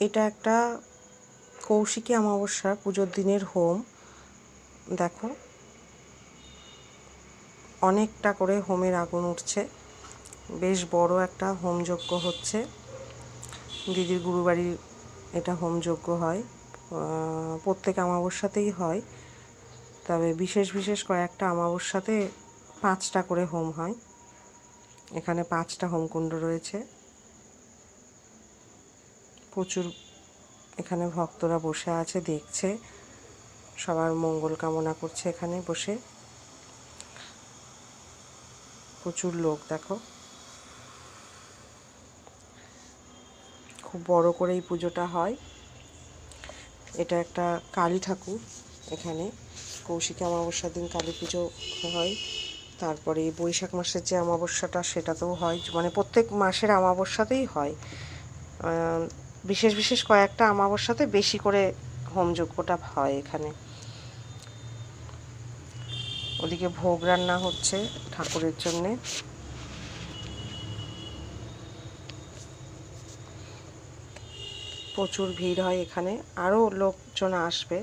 এটা একটা কৌশিকী অমাবস্যা, পুজোর দিনের হোম। দেখো। অনেকটা করে হোমের আগুন উঠছে। বেশ বড় একটা হোমযজ্ঞ হচ্ছে। দিদির গুরুবাড়ির এটা হোমযজ্ঞ হয়। প্রত্যেক অমাবস্যাতেই হয়। তবে বিশেষ বিশেষ কয়েকটা অমাবস্যাতে পাঁচটা করে হোম হয়। এখানে পাঁচটা হোমকুণ্ড রয়েছে। প্রচুর এখানে ভক্তরা বসে আছে, দেখছে। সবার মঙ্গল কামনা করছে এখানে বসে। প্রচুর লোক, দেখো। খুব বড় করে এই পুজোটা হয়। এটা একটা কালী ঠাকুর এখানে। কৌশিকী অমাবস্যার দিন কালী পুজো হয়। তারপরে বৈশাখ মাসের যে অমাবস্যাটা, সেটাতেও হয়। মানে প্রত্যেক মাসের অমাবস্যাতেই হয়। বিশেষ বিশেষ কয়েকটা অমাবস্যাতে বেশি করে হোমযজ্ঞটা হয় এখানে। ওদিকে ভোগ রান্না হচ্ছে ঠাকুরের জন্যে। প্রচুর ভিড় হয় এখানে। আরও লোকজন আসবে।